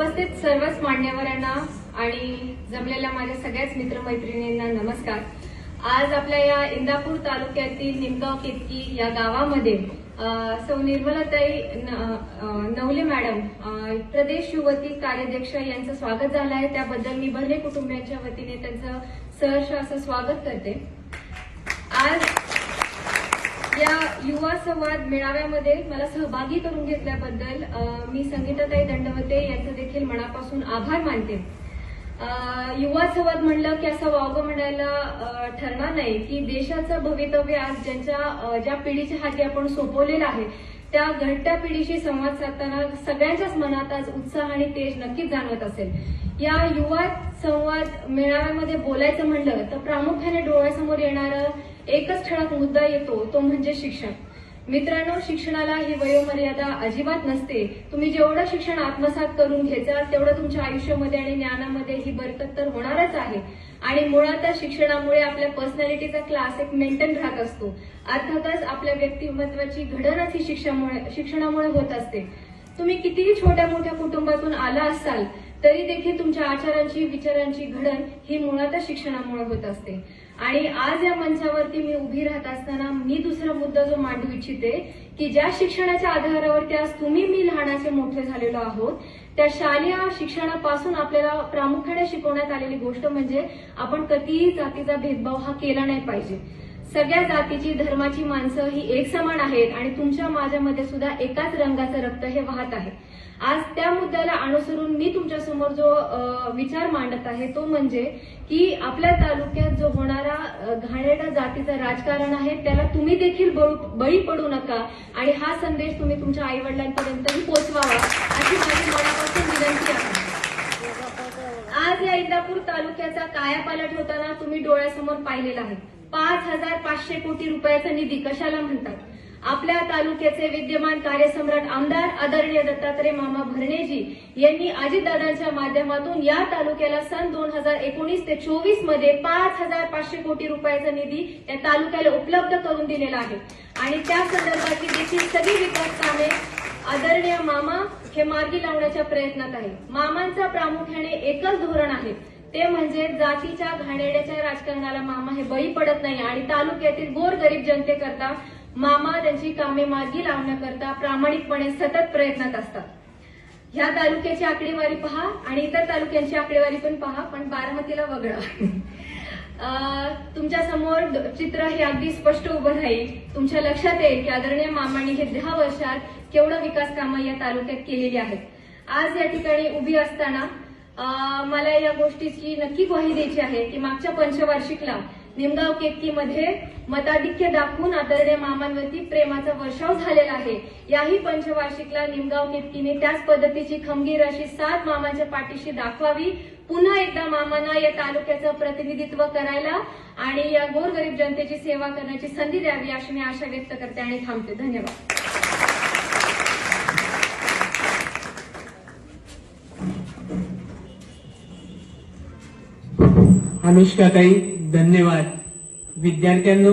उपस्थित सर्वच मान्यवरांना आणि जमलेल्या माझ्या सगळ्याच मित्रमैत्रिणींना नमस्कार. आज आपल्या या इंदापूर तालुक्यातील निमगाव केतकी या गावामध्ये सौ निर्मलाताई न- नवले मॅडम प्रदेश युवती कार्याध्यक्ष यांचं स्वागत झालं आहे. त्याबद्दल मी भरले कुटुंबियांच्या वतीने त्यांचं सहर्ष असं स्वागत करते. आज या युवा संवाद मेळाव्यामध्ये मला सहभागी करून घेतल्याबद्दल मी संगीताताई दंडवते यांचं देखील मनापासून आभार मानते. युवा संवाद म्हणलं की असं वावगं म्हणायला ठरणार नाही की देशाचं भवितव्य आज ज्यांच्या ज्या पिढीच्या हाती आपण सोपवलेलं आहे त्या घडत्या पिढीशी संवाद साधताना सगळ्यांच्याच मनात आज उत्साह आणि तेज नक्कीच जाणवत असेल. या युवा संवाद मेळाव्यामध्ये बोलायचं म्हणलं तर प्रामुख्याने डोळ्यासमोर येणारा एकच ठळक मुद्दा येतो तो म्हणजे शिक्षण. मित्रांनो शिक्षणाला ही वयोमर्यादा अजिबात नसते. तुम्ही जेवढं शिक्षण आत्मसात करून घेचाल तेवढं तुमच्या आयुष्यामध्ये आणि ज्ञानामध्ये ही बरकत तर होणारच आहे. आणि मुळातच शिक्षणामुळे आपल्या पर्सनॅलिटीचा क्लास एक मेंटेन राहत असतो. अर्थातच आपल्या व्यक्तिमत्वाची घडणच ही शिक्षणामुळे शिक्षणामुळे होत असते. तुम्ही कितीही छोट्या मोठ्या कुटुंबातून आला असाल तरी देखील तुमच्या आचारांची विचारांची घडण ही मुळातच शिक्षणामुळे होत असते. आणि आज या मंचावरती मी उभी राहत असताना मी दुसरा मुद्दा जो मांडू इच्छिते की ज्या शिक्षणाच्या आधारावरती आज तुम्ही मी लहानाचे मोठे झालेलो आहोत त्या शालेय शिक्षणापासून आपल्याला प्रामुख्याने शिकवण्यात आलेली गोष्ट म्हणजे आपण कधीही जातीचा भेदभाव हा केला नाही पाहिजे. सगळ्या जातीची धर्माची माणसं ही एक समान आहेत आणि तुमच्या माझ्यामध्ये सुद्धा एकाच रंगाचं रक्त हे वाहत आहे. आज त्या मुद्द्याला अनुसरून मी तुमच्यासमोर जो विचार मांडत आहे तो म्हणजे की आपल्या तालुक्यात जो होणारा घाणेरडा जातीचं राजकारण आहे त्याला तुम्ही देखील बळू- बळी पडू नका आणि हा संदेश तुम्ही तुमच्या आई वडिलांपर्यंतही पोहोचवावा अशी माझी मनापासून विनंती आहे. आज या इंदापूर तालुक्याचा कायापालट होताना तुम्ही डोळ्यासमोर पाहिलेला आहे. पाच हजार पाचशे कोटी रुपयाचा निधी कशाला म्हणतात? आपल्या तालुक्याचे विद्यमान कार्यसम्राट आमदार आदरणीय दत्तात्रय मामा भरणेजी यांनी अजितदादांच्या माध्यमातून या तालुक्याला सन दोन हजार एकोणीस ते चोवीसमध्ये पाच हजार पाचशे कोटी रुपयाचा निधी त्या तालुक्याला उपलब्ध करून दिलेला आहे. आणि त्या संदर्भातली देखील सगळी विकास कामे आदरणीय मामा हे मार्गी लावण्याच्या प्रयत्नात आहे मामांचा प्रामुख्याने एकच धोरण आहे ते म्हणजे जातीच्या घाणेड्याच्या राजकारणाला मामा हे बळी पडत नाही आणि तालुक्यातील गोरगरीब जनतेकरता मामा त्यांची कामे मार्गी लावण्याकरता प्रामाणिकपणे सतत प्रयत्नात असतात. ह्या तालुक्याची आकडेवारी पहा आणि इतर तालुक्यांची आकडेवारी पण पहा पण बारामतीला वगळा. तुमच्यासमोर चित्र हे अगदी स्पष्ट उभं राहील. तुमच्या लक्षात येईल की आदरणीय मामांनी हे दहा वर्षात केवढं विकास कामं या तालुक्यात केलेली आहेत. आज या ठिकाणी उभी असताना मला या गोष्टीची नक्की ग्वाही द्यायची आहे की मागच्या पंचवार्षिकला निमगाव केतकीमध्ये मताधिक्य दाखवून आदरणीय मामांवरती प्रेमाचा वर्षाव झालेला आहे. याही पंचवार्षिकला निमगाव केतकीने त्याच पद्धतीची खंबीर अशी सात मामांच्या पाठीशी दाखवावी. पुन्हा एकदा मामांना या तालुक्याचं प्रतिनिधित्व करायला आणि या गोरगरीब जनतेची सेवा करण्याची संधी द्यावी अशी मी आशा व्यक्त करते आणि थांबते. धन्यवाद. अनुष्काताई धन्यवाद. विद्यार्थ्यांना